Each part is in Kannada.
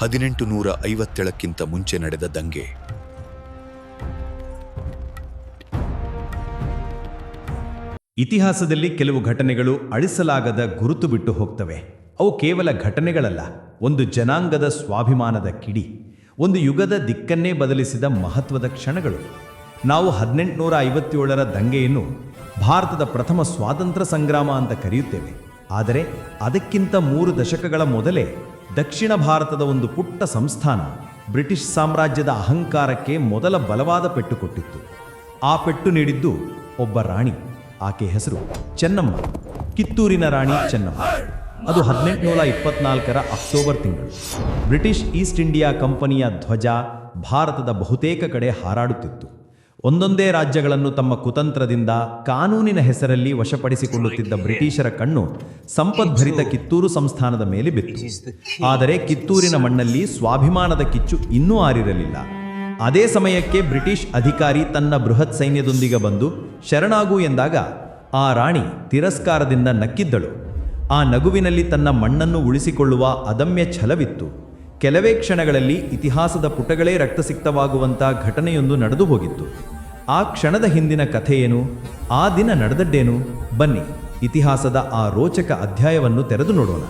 ಹದಿನೆಂಟು ನೂರ ಐವತ್ತೇಳಕ್ಕಿಂತ ಮುಂಚೆ ನಡೆದ ದಂಗೆ. ಇತಿಹಾಸದಲ್ಲಿ ಕೆಲವು ಘಟನೆಗಳು ಅಳಿಸಲಾಗದ ಗುರುತು ಬಿಟ್ಟು ಹೋಗ್ತವೆ. ಅವು ಕೇವಲ ಘಟನೆಗಳಲ್ಲ, ಒಂದು ಜನಾಂಗದ ಸ್ವಾಭಿಮಾನದ ಕಿಡಿ, ಒಂದು ಯುಗದ ದಿಕ್ಕನ್ನೇ ಬದಲಿಸಿದ ಮಹತ್ವದ ಕ್ಷಣಗಳು. ನಾವು ಹದಿನೆಂಟುನೂರ ಐವತ್ತೇಳರ ದಂಗೆಯನ್ನು ಭಾರತದ ಪ್ರಥಮ ಸ್ವಾತಂತ್ರ್ಯ ಸಂಗ್ರಾಮ ಅಂತ ಕರೆಯುತ್ತೇವೆ. ಆದರೆ ಅದಕ್ಕಿಂತ ಮೂರು ದಶಕಗಳ ಮೊದಲೇ ದಕ್ಷಿಣ ಭಾರತದ ಒಂದು ಪುಟ್ಟ ಸಂಸ್ಥಾನ ಬ್ರಿಟಿಷ್ ಸಾಮ್ರಾಜ್ಯದ ಅಹಂಕಾರಕ್ಕೆ ಮೊದಲ ಬಲವಾದ ಪೆಟ್ಟು ಕೊಟ್ಟಿತ್ತು. ಆ ಪೆಟ್ಟು ನೀಡಿದ್ದು ಒಬ್ಬ ರಾಣಿ, ಆಕೆ ಹೆಸರು ಚೆನ್ನಮ್ಮ, ಕಿತ್ತೂರಿನ ರಾಣಿ ಚೆನ್ನಮ್ಮ. ಅದು ಹದಿನೆಂಟುನೂರ ಇಪ್ಪತ್ನಾಲ್ಕರ ಅಕ್ಟೋಬರ್ ತಿಂಗಳು. ಬ್ರಿಟಿಷ್ ಈಸ್ಟ್ ಇಂಡಿಯಾ ಕಂಪನಿಯ ಧ್ವಜ ಭಾರತದ ಬಹುತೇಕ ಕಡೆ ಹಾರಾಡುತ್ತಿತ್ತು. ಒಂದೊಂದೇ ರಾಜ್ಯಗಳನ್ನು ತಮ್ಮ ಕುತಂತ್ರದಿಂದ ಕಾನೂನಿನ ಹೆಸರಲ್ಲಿ ವಶಪಡಿಸಿಕೊಳ್ಳುತ್ತಿದ್ದ ಬ್ರಿಟಿಷರ ಕಣ್ಣು ಸಂಪದ್ಭರಿತ ಕಿತ್ತೂರು ಸಂಸ್ಥಾನದ ಮೇಲೆ ಬಿತ್ತು. ಆದರೆ ಕಿತ್ತೂರಿನ ಮಣ್ಣಲ್ಲಿ ಸ್ವಾಭಿಮಾನದ ಕಿಚ್ಚು ಇನ್ನೂ ಆರಿರಲಿಲ್ಲ. ಅದೇ ಸಮಯಕ್ಕೆ ಬ್ರಿಟಿಷ್ ಅಧಿಕಾರಿ ತನ್ನ ಬೃಹತ್ ಸೈನ್ಯದೊಂದಿಗೆ ಬಂದು ಶರಣಾಗು ಎಂದಾಗ ಆ ರಾಣಿ ತಿರಸ್ಕಾರದಿಂದ ನಕ್ಕಿದ್ದಳು. ಆ ನಗುವಿನಲ್ಲಿ ತನ್ನ ಮಣ್ಣನ್ನು ಉಳಿಸಿಕೊಳ್ಳುವ ಅದಮ್ಯ ಛಲವಿತ್ತು. ಕೆಲವೇ ಕ್ಷಣಗಳಲ್ಲಿ ಇತಿಹಾಸದ ಪುಟಗಳೇ ರಕ್ತಸಿಕ್ತವಾಗುವಂಥ ಘಟನೆಯೊಂದು ನಡೆದು ಹೋಗಿತ್ತು. ಆ ಕ್ಷಣದ ಹಿಂದಿನ ಕಥೆಯೇನು? ಆ ದಿನ ನಡೆದದ್ದೇನು? ಬನ್ನಿ, ಇತಿಹಾಸದ ಆ ರೋಚಕ ಅಧ್ಯಾಯವನ್ನು ತೆರೆದು ನೋಡೋಣ.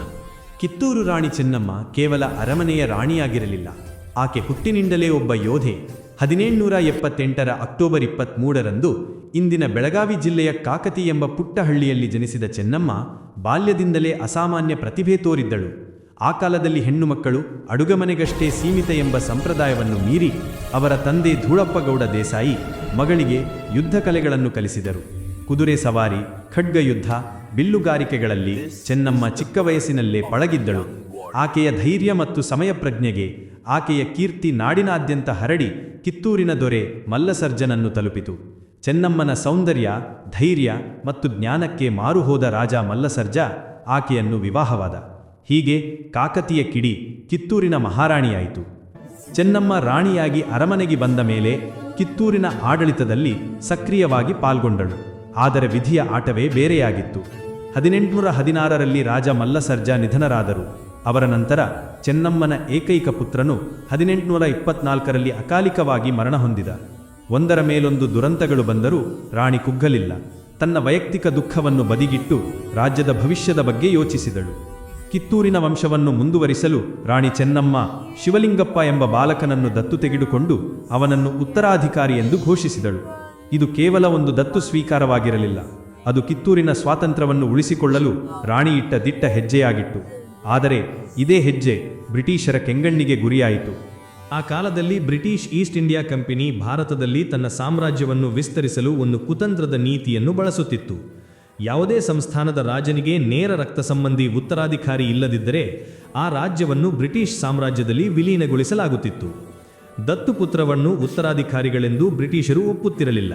ಕಿತ್ತೂರು ರಾಣಿ ಚೆನ್ನಮ್ಮ ಕೇವಲ ಅರಮನೆಯ ರಾಣಿಯಾಗಿರಲಿಲ್ಲ. ಆಕೆ ಹುಟ್ಟಿನಿಂದಲೇ ಒಬ್ಬ ಯೋಧೆ. ಹದಿನೇಳುನೂರ ಎಪ್ಪತ್ತೆಂಟರ ಅಕ್ಟೋಬರ್ ಇಪ್ಪತ್ತ್ಮೂರರಂದು ಇಂದಿನ ಬೆಳಗಾವಿ ಜಿಲ್ಲೆಯ ಕಾಕತಿ ಎಂಬ ಪುಟ್ಟ ಹಳ್ಳಿಯಲ್ಲಿ ಜನಿಸಿದ ಚೆನ್ನಮ್ಮ ಬಾಲ್ಯದಿಂದಲೇ ಅಸಾಮಾನ್ಯ ಪ್ರತಿಭೆ ತೋರಿದ್ದಳು. ಆ ಕಾಲದಲ್ಲಿ ಹೆಣ್ಣು ಮಕ್ಕಳು ಅಡುಗಮನೆಗಷ್ಟೇ ಸೀಮಿತ ಎಂಬ ಸಂಪ್ರದಾಯವನ್ನು ಮೀರಿ ಅವರ ತಂದೆ ಧೂಳಪ್ಪಗೌಡ ದೇಸಾಯಿ ಮಗಳಿಗೆ ಯುದ್ಧ ಕಲೆಗಳನ್ನು ಕಲಿಸಿದರು. ಕುದುರೆ ಸವಾರಿ ಖಡ್ಗಯುದ್ಧ ಬಿಲ್ಲುಗಾರಿಕೆಗಳಲ್ಲಿ ಚೆನ್ನಮ್ಮ ಚಿಕ್ಕ ವಯಸ್ಸಿನಲ್ಲೇ ಪಳಗಿದ್ದಳು. ಆಕೆಯ ಧೈರ್ಯ ಮತ್ತು ಸಮಯ ಪ್ರಜ್ಞೆಗೆ ಆಕೆಯ ಕೀರ್ತಿ ನಾಡಿನಾದ್ಯಂತ ಹರಡಿ ಕಿತ್ತೂರಿನ ದೊರೆ ಮಲ್ಲಸರ್ಜನನ್ನು ತಲುಪಿತು. ಚೆನ್ನಮ್ಮನ ಸೌಂದರ್ಯ, ಧೈರ್ಯ ಮತ್ತು ಜ್ಞಾನಕ್ಕೆ ಮಾರುಹೋದ ರಾಜ ಮಲ್ಲಸರ್ಜ ಆಕೆಯನ್ನು ವಿವಾಹವಾದ. ಹೀಗೆ ಕಾಕತಿಯ ಕಿಡಿ ಕಿತ್ತೂರಿನ ಮಹಾರಾಣಿಯಾಯಿತು. ಚೆನ್ನಮ್ಮ ರಾಣಿಯಾಗಿ ಅರಮನೆಗೆ ಬಂದ ಮೇಲೆ ಕಿತ್ತೂರಿನ ಆಡಳಿತದಲ್ಲಿ ಸಕ್ರಿಯವಾಗಿ ಪಾಲ್ಗೊಂಡಳು. ಆದರೆ ವಿಧಿಯ ಆಟವೇ ಬೇರೆಯಾಗಿತ್ತು. ಹದಿನೆಂಟುನೂರ ಹದಿನಾರರಲ್ಲಿ ರಾಜ ಮಲ್ಲಸರ್ಜಾ ನಿಧನರಾದರು. ಅವರ ನಂತರ ಚೆನ್ನಮ್ಮನ ಏಕೈಕ ಪುತ್ರನು ಹದಿನೆಂಟುನೂರ ಇಪ್ಪತ್ನಾಲ್ಕರಲ್ಲಿ ಅಕಾಲಿಕವಾಗಿ ಮರಣ ಹೊಂದಿದ. ಒಂದರ ಮೇಲೊಂದು ದುರಂತಗಳು ಬಂದರೂ ರಾಣಿ ಕುಗ್ಗಲಿಲ್ಲ. ತನ್ನ ವೈಯಕ್ತಿಕ ದುಃಖವನ್ನು ಬದಿಗಿಟ್ಟು ರಾಜ್ಯದ ಭವಿಷ್ಯದ ಬಗ್ಗೆ ಯೋಚಿಸಿದಳು. ಕಿತ್ತೂರಿನ ವಂಶವನ್ನು ಮುಂದುವರಿಸಲು ರಾಣಿ ಚೆನ್ನಮ್ಮ ಶಿವಲಿಂಗಪ್ಪ ಎಂಬ ಬಾಲಕನನ್ನು ದತ್ತು ತೆಗೆದುಕೊಂಡು ಅವನನ್ನು ಉತ್ತರಾಧಿಕಾರಿ ಎಂದು ಘೋಷಿಸಿದಳು. ಇದು ಕೇವಲ ಒಂದು ದತ್ತು ಸ್ವೀಕಾರವಾಗಿರಲಿಲ್ಲ. ಅದು ಕಿತ್ತೂರಿನ ಸ್ವಾತಂತ್ರ್ಯವನ್ನು ಉಳಿಸಿಕೊಳ್ಳಲು ರಾಣಿ ಇಟ್ಟ ದಿಟ್ಟ ಹೆಜ್ಜೆಯಾಗಿತ್ತು. ಆದರೆ ಇದೇ ಹೆಜ್ಜೆ ಬ್ರಿಟಿಷರ ಕೆಂಗಣ್ಣಿಗೆ ಗುರಿಯಾಯಿತು. ಆ ಕಾಲದಲ್ಲಿ ಬ್ರಿಟಿಷ್ ಈಸ್ಟ್ ಇಂಡಿಯಾ ಕಂಪನಿ ಭಾರತದಲ್ಲಿ ತನ್ನ ಸಾಮ್ರಾಜ್ಯವನ್ನು ವಿಸ್ತರಿಸಲು ಒಂದು ಕುತಂತ್ರದ ನೀತಿಯನ್ನು ಬಳಸುತ್ತಿತ್ತು. ಯಾವುದೇ ಸಂಸ್ಥಾನದ ರಾಜನಿಗೆ ನೇರ ರಕ್ತ ಸಂಬಂಧಿ ಉತ್ತರಾಧಿಕಾರಿ ಇಲ್ಲದಿದ್ದರೆ ಆ ರಾಜ್ಯವನ್ನು ಬ್ರಿಟಿಷ್ ಸಾಮ್ರಾಜ್ಯದಲ್ಲಿ ವಿಲೀನಗೊಳಿಸಲಾಗುತ್ತಿತ್ತು. ದತ್ತುಪುತ್ರವನ್ನು ಉತ್ತರಾಧಿಕಾರಿಗಳೆಂದು ಬ್ರಿಟಿಷರು ಒಪ್ಪುತ್ತಿರಲಿಲ್ಲ.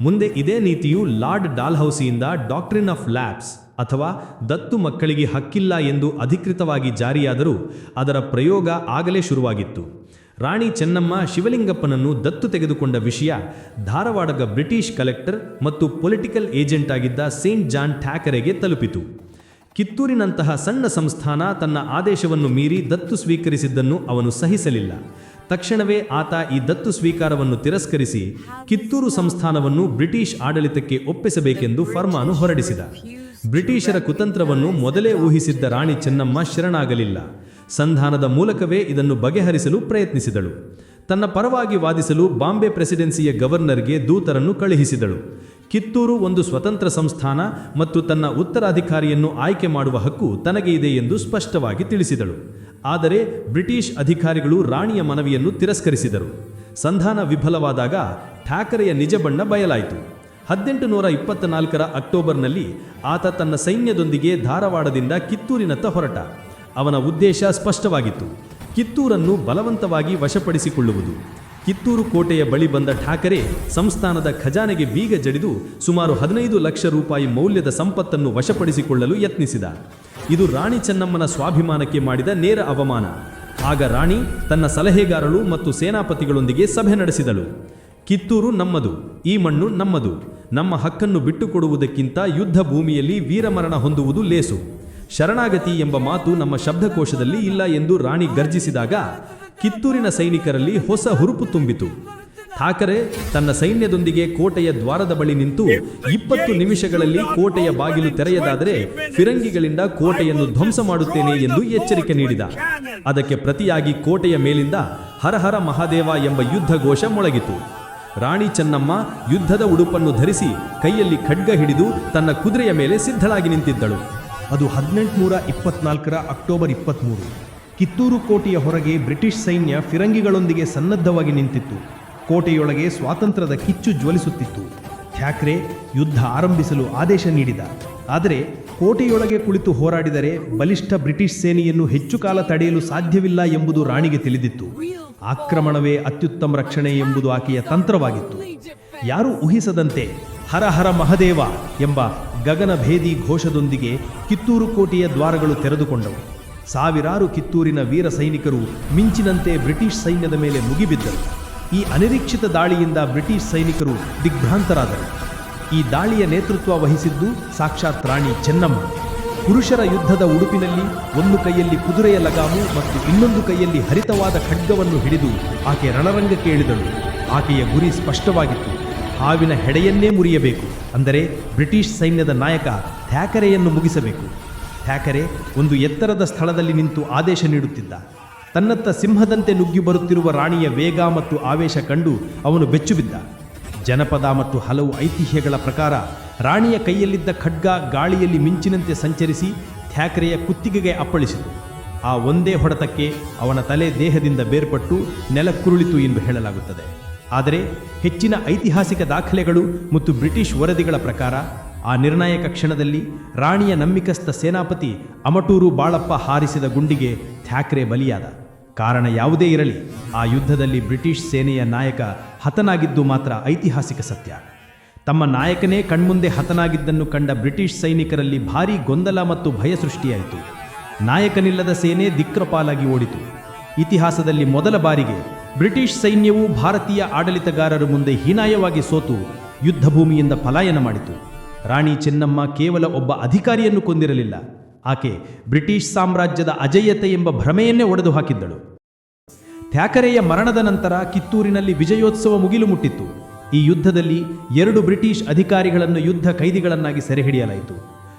ಮುಂದೆ ಇದೇ ನೀತಿಯು ಲಾರ್ಡ್ ಡಾಲ್ಹೌಸಿಯಿಂದ ಡಾಕ್ಟ್ರಿನ್ ಆಫ್ ಲ್ಯಾಬ್ಸ್ ಅಥವಾ ದತ್ತು ಮಕ್ಕಳಿಗೆ ಹಕ್ಕಿಲ್ಲ ಎಂದು ಅಧಿಕೃತವಾಗಿ ಜಾರಿಯಾದರೂ ಅದರ ಪ್ರಯೋಗ ಆಗಲೇ ಶುರುವಾಗಿತ್ತು. ರಾಣಿ ಚೆನ್ನಮ್ಮ ಶಿವಲಿಂಗಪ್ಪನನ್ನು ದತ್ತು ತೆಗೆದುಕೊಂಡ ವಿಷಯ ಧಾರವಾಡದ ಬ್ರಿಟಿಷ್ ಕಲೆಕ್ಟರ್ ಮತ್ತು ಪೊಲಿಟಿಕಲ್ ಏಜೆಂಟ್ ಆಗಿದ್ದ ಸೇಂಟ್ ಜಾನ್ ಠ್ಯಾಕರೆಗೆ ತಲುಪಿತು. ಕಿತ್ತೂರಿನಂತಹ ಸಣ್ಣ ಸಂಸ್ಥಾನ ತನ್ನ ಆದೇಶವನ್ನು ಮೀರಿ ದತ್ತು ಸ್ವೀಕರಿಸಿದ್ದನ್ನು ಅವನು ಸಹಿಸಲಿಲ್ಲ. ತಕ್ಷಣವೇ ಆತ ಈ ದತ್ತು ಸ್ವೀಕಾರವನ್ನು ತಿರಸ್ಕರಿಸಿ ಕಿತ್ತೂರು ಸಂಸ್ಥಾನವನ್ನು ಬ್ರಿಟಿಷ್ ಆಡಳಿತಕ್ಕೆ ಒಪ್ಪಿಸಬೇಕೆಂದು ಫರ್ಮಾನು ಹೊರಡಿಸಿದ. ಬ್ರಿಟಿಷರ ಕುತಂತ್ರವನ್ನು ಮೊದಲೇ ಊಹಿಸಿದ್ದ ರಾಣಿ ಚೆನ್ನಮ್ಮ ಶರಣಾಗಲಿಲ್ಲ. ಸಂಧಾನದ ಮೂಲಕವೇ ಇದನ್ನು ಬಗೆಹರಿಸಲು ಪ್ರಯತ್ನಿಸಿದಳು. ತನ್ನ ಪರವಾಗಿ ವಾದಿಸಲು ಬಾಂಬೆ ಪ್ರೆಸಿಡೆನ್ಸಿಯ ಗವರ್ನರ್ಗೆ ದೂತರನ್ನು ಕಳುಹಿಸಿದಳು. ಕಿತ್ತೂರು ಒಂದು ಸ್ವತಂತ್ರ ಸಂಸ್ಥಾನ ಮತ್ತು ತನ್ನ ಉತ್ತರಾಧಿಕಾರಿಯನ್ನು ಆಯ್ಕೆ ಮಾಡುವ ಹಕ್ಕು ತನಗೆ ಇದೆ ಎಂದು ಸ್ಪಷ್ಟವಾಗಿ ತಿಳಿಸಿದಳು. ಆದರೆ ಬ್ರಿಟಿಷ್ ಅಧಿಕಾರಿಗಳು ರಾಣಿಯ ಮನವಿಯನ್ನು ತಿರಸ್ಕರಿಸಿದರು. ಸಂಧಾನ ವಿಫಲವಾದಾಗ ಠಾಕರೆಯ ನಿಜ ಬಣ್ಣ ಬಯಲಾಯಿತು. ಹದಿನೆಂಟು ನೂರ ಇಪ್ಪತ್ತ್ನಾಲ್ಕರ ಅಕ್ಟೋಬರ್ನಲ್ಲಿ ಆತ ತನ್ನ ಸೈನ್ಯದೊಂದಿಗೆ ಧಾರವಾಡದಿಂದ ಕಿತ್ತೂರಿನತ್ತ ಹೊರಟ. ಅವನ ಉದ್ದೇಶ ಸ್ಪಷ್ಟವಾಗಿತ್ತು. ಕಿತ್ತೂರನ್ನು ಬಲವಂತವಾಗಿ ವಶಪಡಿಸಿಕೊಳ್ಳುವುದು. ಕಿತ್ತೂರು ಕೋಟೆಯ ಬಳಿ ಬಂದ ಠಾಕರೆ ಸಂಸ್ಥಾನದ ಖಜಾನೆಗೆ ಬೀಗ ಜಡಿದು ಸುಮಾರು ಹದಿನೈದು ಲಕ್ಷ ರೂಪಾಯಿ ಮೌಲ್ಯದ ಸಂಪತ್ತನ್ನು ವಶಪಡಿಸಿಕೊಳ್ಳಲು ಯತ್ನಿಸಿದ. ಇದು ರಾಣಿ ಚೆನ್ನಮ್ಮನ ಸ್ವಾಭಿಮಾನಕ್ಕೆ ಮಾಡಿದ ನೇರ ಅವಮಾನ. ಆಗ ರಾಣಿ ತನ್ನ ಸಲಹೆಗಾರರು ಮತ್ತು ಸೇನಾಪತಿಗಳೊಂದಿಗೆ ಸಭೆ ನಡೆಸಿದಳು. ಕಿತ್ತೂರು ನಮ್ಮದು, ಈ ಮಣ್ಣು ನಮ್ಮದು. ನಮ್ಮ ಹಕ್ಕನ್ನು ಬಿಟ್ಟುಕೊಡುವುದಕ್ಕಿಂತ ಯುದ್ಧ ಭೂಮಿಯಲ್ಲಿ ವೀರಮರಣ ಹೊಂದುವುದು ಲೇಸು. ಶರಣಾಗತಿ ಎಂಬ ಮಾತು ನಮ್ಮ ಶಬ್ದಕೋಶದಲ್ಲಿ ಇಲ್ಲ ಎಂದು ರಾಣಿ ಗರ್ಜಿಸಿದಾಗ ಕಿತ್ತೂರಿನ ಸೈನಿಕರಲ್ಲಿ ಹೊಸ ಹುರುಪು ತುಂಬಿತು. ಠಾಕರೆ, ತನ್ನ ಸೈನ್ಯದೊಂದಿಗೆ ಕೋಟೆಯ ದ್ವಾರದ ಬಳಿ ನಿಂತು ಇಪ್ಪತ್ತು ನಿಮಿಷಗಳಲ್ಲಿ ಕೋಟೆಯ ಬಾಗಿಲು ತೆರೆಯದಾದರೆ ಫಿರಂಗಿಗಳಿಂದ ಕೋಟೆಯನ್ನು ಧ್ವಂಸ ಮಾಡುತ್ತೇನೆ ಎಂದು ಎಚ್ಚರಿಕೆ ನೀಡಿದ. ಅದಕ್ಕೆ ಪ್ರತಿಯಾಗಿ ಕೋಟೆಯ ಮೇಲಿಂದ ಹರಹರ ಮಹಾದೇವ ಎಂಬ ಯುದ್ಧ ಘೋಷ ಮೊಳಗಿತು. ರಾಣಿ ಚೆನ್ನಮ್ಮ ಯುದ್ಧದ ಉಡುಪನ್ನು ಧರಿಸಿ ಕೈಯಲ್ಲಿ ಖಡ್ಗ ಹಿಡಿದು ತನ್ನ ಕುದುರೆಯ ಮೇಲೆ ಸಿದ್ಧಳಾಗಿ ನಿಂತಿದ್ದಳು. ಅದು ಹದಿನೆಂಟುನೂರ ಇಪ್ಪತ್ನಾಲ್ಕರ ಅಕ್ಟೋಬರ್ ಇಪ್ಪತ್ತ್ಮೂರು ಕಿತ್ತೂರು ಕೋಟೆಯ ಹೊರಗೆ ಬ್ರಿಟಿಷ್ ಸೈನ್ಯ ಫಿರಂಗಿಗಳೊಂದಿಗೆ ಸನ್ನದ್ಧವಾಗಿ ನಿಂತಿತ್ತು. ಕೋಟೆಯೊಳಗೆ ಸ್ವಾತಂತ್ರ್ಯದ ಕಿಚ್ಚು ಜ್ವಲಿಸುತ್ತಿತ್ತು. ಥ್ಯಾಕ್ರೆ ಯುದ್ಧ ಆರಂಭಿಸಲು ಆದೇಶ ನೀಡಿದ. ಆದರೆ ಕೋಟೆಯೊಳಗೆ ಕುಳಿತು ಹೋರಾಡಿದರೆ ಬಲಿಷ್ಠ ಬ್ರಿಟಿಷ್ ಸೇನೆಯನ್ನು ಹೆಚ್ಚು ಕಾಲ ತಡೆಯಲು ಸಾಧ್ಯವಿಲ್ಲ ಎಂಬುದು ರಾಣಿಗೆ ತಿಳಿದಿತ್ತು. ಆಕ್ರಮಣವೇ ಅತ್ಯುತ್ತಮ ರಕ್ಷಣೆ ಎಂಬುದು ಆಕೆಯ ತಂತ್ರವಾಗಿತ್ತು. ಯಾರೂ ಊಹಿಸದಂತೆ ಹರ ಹರ ಮಹದೇವ ಎಂಬ ಗಗನಭೇದಿ ಘೋಷದೊಂದಿಗೆ ಕಿತ್ತೂರು ಕೋಟೆಯ ದ್ವಾರಗಳು ತೆರೆದುಕೊಂಡವು. ಸಾವಿರಾರು ಕಿತ್ತೂರಿನ ವೀರ ಸೈನಿಕರು ಮಿಂಚಿನಂತೆ ಬ್ರಿಟಿಷ್ ಸೈನ್ಯದ ಮೇಲೆ ಮುಗಿಬಿದ್ದರು. ಈ ಅನಿರೀಕ್ಷಿತ ದಾಳಿಯಿಂದ ಬ್ರಿಟಿಷ್ ಸೈನಿಕರು ದಿಗ್ಭ್ರಾಂತರಾದರು. ಈ ದಾಳಿಯ ನೇತೃತ್ವ ವಹಿಸಿದ್ದು ಸಾಕ್ಷಾತ್ ರಾಣಿ ಚೆನ್ನಮ್ಮ. ಪುರುಷರ ಯುದ್ಧದ ಉಡುಪಿನಲ್ಲಿ ಒಂದು ಕೈಯಲ್ಲಿ ಕುದುರೆಯ ಲಗಾಮು ಮತ್ತು ಇನ್ನೊಂದು ಕೈಯಲ್ಲಿ ಹರಿತವಾದ ಖಡ್ಗವನ್ನು ಹಿಡಿದು ಆಕೆ ರಣರಂಗಕ್ಕೆ ಇಳಿದಳು ಆಕೆಯ ಗುರಿ ಸ್ಪಷ್ಟವಾಗಿತ್ತು. ಹಾವಿನ ಹೆಡೆಯನ್ನೇ ಮುರಿಯಬೇಕು. ಅಂದರೆ ಬ್ರಿಟಿಷ್ ಸೈನ್ಯದ ನಾಯಕ ಥ್ಯಾಕರೆಯನ್ನು ಮುಗಿಸಬೇಕು. ಥ್ಯಾಕರೆ ಒಂದು ಎತ್ತರದ ಸ್ಥಳದಲ್ಲಿ ನಿಂತು ಆದೇಶ ನೀಡುತ್ತಿದ್ದ. ತನ್ನತ್ತ ಸಿಂಹದಂತೆ ನುಗ್ಗಿ ಬರುತ್ತಿರುವ ರಾಣಿಯ ವೇಗ ಮತ್ತು ಆವೇಶ ಕಂಡು ಅವನು ಬೆಚ್ಚುಬಿದ್ದ. ಜನಪದ ಮತ್ತು ಹಲವು ಐತಿಹ್ಯಗಳ ಪ್ರಕಾರ ರಾಣಿಯ ಕೈಯಲ್ಲಿದ್ದ ಖಡ್ಗ ಗಾಳಿಯಲ್ಲಿ ಮಿಂಚಿನಂತೆ ಸಂಚರಿಸಿ ಥ್ಯಾಕರೆಯ ಕುತ್ತಿಗೆಗೆ ಅಪ್ಪಳಿಸಿತು. ಆ ಒಂದೇ ಹೊಡೆತಕ್ಕೆ ಅವನ ತಲೆ ದೇಹದಿಂದ ಬೇರ್ಪಟ್ಟು ನೆಲಕ್ಕುರುಳಿತು ಎಂದು ಹೇಳಲಾಗುತ್ತದೆ. ಆದರೆ ಹೆಚ್ಚಿನ ಐತಿಹಾಸಿಕ ದಾಖಲೆಗಳು ಮತ್ತು ಬ್ರಿಟಿಷ್ ವರದಿಗಳ ಪ್ರಕಾರ, ಆ ನಿರ್ಣಾಯಕ ಕ್ಷಣದಲ್ಲಿ ರಾಣಿಯ ನಂಬಿಕಸ್ಥ ಸೇನಾಪತಿ ಅಮಟೂರು ಬಾಳಪ್ಪ ಹಾರಿಸಿದ ಗುಂಡಿಗೆ ಥ್ಯಾಕ್ರೆ ಬಲಿಯಾದ. ಕಾರಣ ಯಾವುದೇ ಇರಲಿ, ಆ ಯುದ್ಧದಲ್ಲಿ ಬ್ರಿಟಿಷ್ ಸೇನೆಯ ನಾಯಕ ಹತನಾಗಿದ್ದು ಮಾತ್ರ ಐತಿಹಾಸಿಕ ಸತ್ಯ. ತಮ್ಮ ನಾಯಕನೇ ಕಣ್ಮುಂದೆ ಹತನಾಗಿದ್ದನ್ನು ಕಂಡ ಬ್ರಿಟಿಷ್ ಸೈನಿಕರಲ್ಲಿ ಭಾರೀ ಗೊಂದಲ ಮತ್ತು ಭಯ ಸೃಷ್ಟಿಯಾಯಿತು. ನಾಯಕನಿಲ್ಲದ ಸೇನೆ ದಿಕ್ರಪಾಲಾಗಿ ಓಡಿತು. ಇತಿಹಾಸದಲ್ಲಿ ಮೊದಲ ಬಾರಿಗೆ ಬ್ರಿಟಿಷ್ ಸೈನ್ಯವು ಭಾರತೀಯ ಆಡಳಿತಗಾರರ ಮುಂದೆ ಹೀನಾಯವಾಗಿ ಸೋತು, ಯುದ್ಧಭೂಮಿಯಿಂದ ಪಲಾಯನ ಮಾಡಿತು. ರಾಣಿ ಚೆನ್ನಮ್ಮ ಕೇವಲ ಒಬ್ಬ ಅಧಿಕಾರಿಯನ್ನು ಕೊಂದಿರಲಿಲ್ಲ. ಆಕೆ ಬ್ರಿಟಿಷ್ ಸಾಮ್ರಾಜ್ಯದ ಅಜೇಯತೆ ಎಂಬ ಭ್ರಮೆಯನ್ನೇ ಒಡೆದು ಹಾಕಿದ್ದಳು. ಥ್ಯಾಕರೆಯ ಮರಣದ ನಂತರ ಕಿತ್ತೂರಿನಲ್ಲಿ ವಿಜಯೋತ್ಸವ ಮುಗಿಲು ಮುಟ್ಟಿತ್ತು. ಈ ಯುದ್ಧದಲ್ಲಿ ಎರಡು ಬ್ರಿಟಿಷ್ ಅಧಿಕಾರಿಗಳನ್ನು ಯುದ್ಧ ಕೈದಿಗಳನ್ನಾಗಿ ಸೆರೆಹಿಡಿಯಲಾಯಿತು.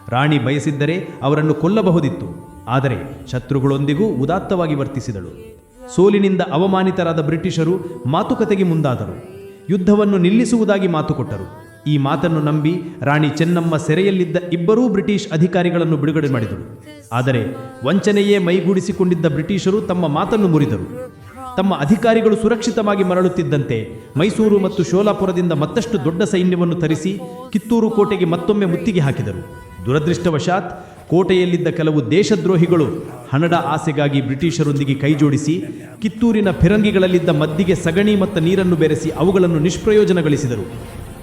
ರಾಣಿ ಬಯಸಿದ್ದರೆ ಅವರನ್ನು ಕೊಲ್ಲಬಹುದಿತ್ತು. ಆದರೆ ಶತ್ರುಗಳೊಂದಿಗೂ ಉದಾತ್ತವಾಗಿ ವರ್ತಿಸಿದಳು. ಸೋಲಿನಿಂದ ಅವಮಾನಿತರಾದ ಬ್ರಿಟಿಷರು ಮಾತುಕತೆಗೆ ಮುಂದಾದರು. ಯುದ್ಧವನ್ನು ನಿಲ್ಲಿಸುವುದಾಗಿ ಮಾತು ಕೊಟ್ಟರು ಈ ಮಾತನ್ನು ನಂಬಿ ರಾಣಿ ಚೆನ್ನಮ್ಮ ಸೆರೆಯಲ್ಲಿದ್ದ ಇಬ್ಬರೂ ಬ್ರಿಟಿಷ್ ಅಧಿಕಾರಿಗಳನ್ನು ಬಿಡುಗಡೆ ಮಾಡಿದರು. ಆದರೆ ವಂಚನೆಯೇ ಮೈಗೂಡಿಸಿಕೊಂಡಿದ್ದ ಬ್ರಿಟಿಷರು ತಮ್ಮ ಮಾತನ್ನು ಮುರಿದರು. ತಮ್ಮ ಅಧಿಕಾರಿಗಳು ಸುರಕ್ಷಿತವಾಗಿ ಮರಳುತ್ತಿದ್ದಂತೆ ಮೈಸೂರು ಮತ್ತು ಶೋಲಾಪುರದಿಂದ ಮತ್ತಷ್ಟು ದೊಡ್ಡ ಸೈನ್ಯವನ್ನು ತರಿಸಿ ಕಿತ್ತೂರು ಕೋಟೆಗೆ ಮತ್ತೊಮ್ಮೆ ಮುತ್ತಿಗೆ ಹಾಕಿದರು. ದುರದೃಷ್ಟವಶಾತ್ ಕೋಟೆಯಲ್ಲಿದ್ದ ಕೆಲವು ದೇಶದ್ರೋಹಿಗಳು ಹಣದ ಆಸೆಗಾಗಿ ಬ್ರಿಟಿಷರೊಂದಿಗೆ ಕೈಜೋಡಿಸಿ ಕಿತ್ತೂರಿನ ಫಿರಂಗಿಗಳಲ್ಲಿದ್ದ ಮದ್ದಿಗೆ ಸಗಣಿ ಮತ್ತು ನೀರನ್ನು ಬೆರೆಸಿ ಅವುಗಳನ್ನು ನಿಷ್ಪ್ರಯೋಜನಗೊಳಿಸಿದರು.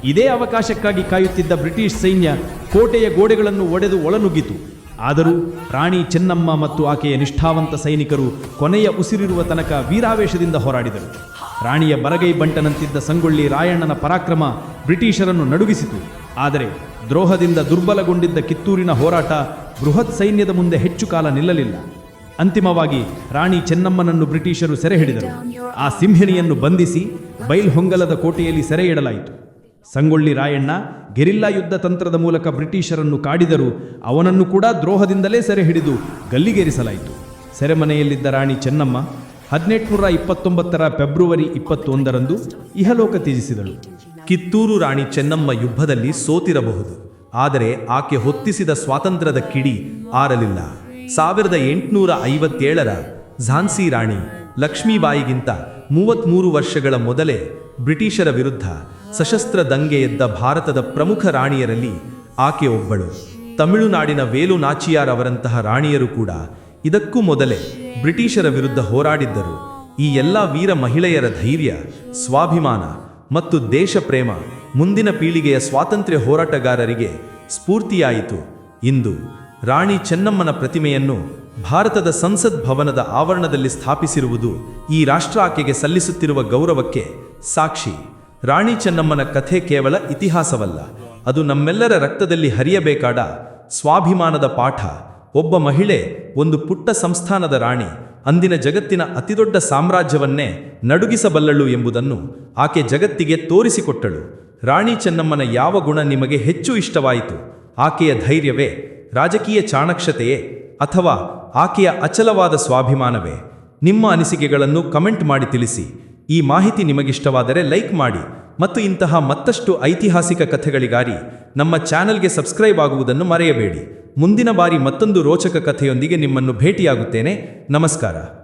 ಇದೇ ಅವಕಾಶಕ್ಕಾಗಿ ಕಾಯುತ್ತಿದ್ದ ಬ್ರಿಟಿಷ್ ಸೈನ್ಯ ಕೋಟೆಯ ಗೋಡೆಗಳನ್ನು ಒಡೆದು ಒಳನುಗ್ಗಿತು. ಆದರೂ ರಾಣಿ ಚೆನ್ನಮ್ಮ ಮತ್ತು ಆಕೆಯ ನಿಷ್ಠಾವಂತ ಸೈನಿಕರು ಕೊನೆಯ ಉಸಿರಿರುವ ತನಕ ವೀರಾವೇಶದಿಂದ ಹೋರಾಡಿದರು. ರಾಣಿಯ ಬರಗೈ ಬಂಟನಂತಿದ್ದ ಸಂಗೊಳ್ಳಿ ರಾಯಣ್ಣನ ಪರಾಕ್ರಮ ಬ್ರಿಟಿಷರನ್ನು ನಡುಗಿಸಿತು. ಆದರೆ ದ್ರೋಹದಿಂದ ದುರ್ಬಲಗೊಂಡಿದ್ದ ಕಿತ್ತೂರಿನ ಹೋರಾಟ ಬೃಹತ್ ಸೈನ್ಯದ ಮುಂದೆ ಹೆಚ್ಚು ಕಾಲ ನಿಲ್ಲಲಿಲ್ಲ. ಅಂತಿಮವಾಗಿ ರಾಣಿ ಚೆನ್ನಮ್ಮನನ್ನು ಬ್ರಿಟಿಷರು ಸೆರೆ ಹಿಡಿದರು. ಆ ಸಿಂಹಿಣಿಯನ್ನು ಬಂಧಿಸಿ ಬೈಲ್ಹೊಂಗಲದ ಕೋಟೆಯಲ್ಲಿ ಸೆರೆ ಇಡಲಾಯಿತು. ಸಂಗೊಳ್ಳಿ ರಾಯಣ್ಣ ಗೆರಿಲ್ಲಾ ಯುದ್ಧ ತಂತ್ರದ ಮೂಲಕ ಬ್ರಿಟಿಷರನ್ನು ಕಾಡಿದರು ಅವನನ್ನು ಕೂಡ ದ್ರೋಹದಿಂದಲೇ ಸೆರೆ ಹಿಡಿದು ಗಲ್ಲಿಗೇರಿಸಲಾಯಿತು. ಸೆರೆಮನೆಯಲ್ಲಿದ್ದ ರಾಣಿ ಚೆನ್ನಮ್ಮ ಹದಿನೆಂಟುನೂರ ಇಪ್ಪತ್ತೊಂಬತ್ತರ ಫೆಬ್ರವರಿ ಇಪ್ಪತ್ತೊಂದರಂದು ಇಹಲೋಕ ತ್ಯಜಿಸಿದಳು. ಕಿತ್ತೂರು ರಾಣಿ ಚೆನ್ನಮ್ಮ ಯುದ್ಧದಲ್ಲಿ ಸೋತಿರಬಹುದು. ಆದರೆ ಆಕೆ ಹೊತ್ತಿಸಿದ ಸ್ವಾತಂತ್ರ್ಯದ ಕಿಡಿ ಆರಲಿಲ್ಲ. ಸಾವಿರದ ಎಂಟುನೂರ ಐವತ್ತೇಳರ ಝಾನ್ಸಿ ರಾಣಿ ಲಕ್ಷ್ಮೀಬಾಯಿಗಿಂತ ಮೂವತ್ತ್ಮೂರು ವರ್ಷಗಳ ಮೊದಲೇ ಬ್ರಿಟಿಷರ ವಿರುದ್ಧ ಸಶಸ್ತ್ರ ದಂಗೆ ಎದ್ದ ಭಾರತದ ಪ್ರಮುಖ ರಾಣಿಯರಲ್ಲಿ ಆಕೆ ಒಬ್ಬಳು. ತಮಿಳುನಾಡಿನ ವೇಲು ನಾಚಿಯಾರ್ ಅವರಂತಹ ರಾಣಿಯರು ಕೂಡ ಇದಕ್ಕೂ ಮೊದಲೇ ಬ್ರಿಟಿಷರ ವಿರುದ್ಧ ಹೋರಾಡಿದ್ದರು. ಈ ಎಲ್ಲ ವೀರ ಮಹಿಳೆಯರ ಧೈರ್ಯ, ಸ್ವಾಭಿಮಾನ ಮತ್ತು ದೇಶ ಪ್ರೇಮ ಮುಂದಿನ ಪೀಳಿಗೆಯ ಸ್ವಾತಂತ್ರ್ಯ ಹೋರಾಟಗಾರರಿಗೆ ಸ್ಫೂರ್ತಿಯಾಯಿತು. ಇಂದು ರಾಣಿ ಚೆನ್ನಮ್ಮನ ಪ್ರತಿಮೆಯನ್ನು ಭಾರತದ ಸಂಸತ್ ಭವನದ ಆವರಣದಲ್ಲಿ ಸ್ಥಾಪಿಸಿರುವುದು ಈ ರಾಷ್ಟ್ರ ಆಕೆಗೆ ಸಲ್ಲಿಸುತ್ತಿರುವ ಗೌರವಕ್ಕೆ ಸಾಕ್ಷಿ. ರಾಣಿ ಚೆನ್ನಮ್ಮನ ಕಥೆ ಕೇವಲ ಇತಿಹಾಸವಲ್ಲ, ಅದು ನಮ್ಮೆಲ್ಲರ ರಕ್ತದಲ್ಲಿ ಹರಿಯಬೇಕಾದ ಸ್ವಾಭಿಮಾನದ ಪಾಠ. ಒಬ್ಬ ಮಹಿಳೆ, ಒಂದು ಪುಟ್ಟ ಸಂಸ್ಥಾನದ ರಾಣಿ, ಅಂದಿನ ಜಗತ್ತಿನ ಅತಿದೊಡ್ಡ ಸಾಮ್ರಾಜ್ಯವನ್ನೇ ನಡುಗಿಸಬಲ್ಲಳು ಎಂಬುದನ್ನು ಆಕೆ ಜಗತ್ತಿಗೆ ತೋರಿಸಿಕೊಟ್ಟಳು. ರಾಣಿ ಚೆನ್ನಮ್ಮನ ಯಾವ ಗುಣ ನಿಮಗೆ ಹೆಚ್ಚು ಇಷ್ಟವಾಯಿತು? ಆಕೆಯ ಧೈರ್ಯವೇ, ರಾಜಕೀಯ ಚಾಣಕ್ಷತೆಯೇ, ಅಥವಾ ಆಕೆಯ ಅಚಲವಾದ ಸ್ವಾಭಿಮಾನವೇ? ನಿಮ್ಮ ಅನಿಸಿಕೆಗಳನ್ನು ಕಮೆಂಟ್ ಮಾಡಿ ತಿಳಿಸಿ. ಈ ಮಾಹಿತಿ ನಿಮಗಿಷ್ಟವಾದರೆ ಲೈಕ್ ಮಾಡಿ ಮತ್ತು ಇಂತಹ ಮತ್ತಷ್ಟು ಐತಿಹಾಸಿಕ ಕಥೆಗಳಿಗಾಗಿ ನಮ್ಮ ಚಾನೆಲ್ಗೆ ಸಬ್ಸ್ಕ್ರೈಬ್ ಆಗುವುದನ್ನು ಮರೆಯಬೇಡಿ. ಮುಂದಿನ ಬಾರಿ ಮತ್ತೊಂದು ರೋಚಕ ಕಥೆಯೊಂದಿಗೆ ನಿಮ್ಮನ್ನು ಭೇಟಿಯಾಗುತ್ತೇನೆ. ನಮಸ್ಕಾರ.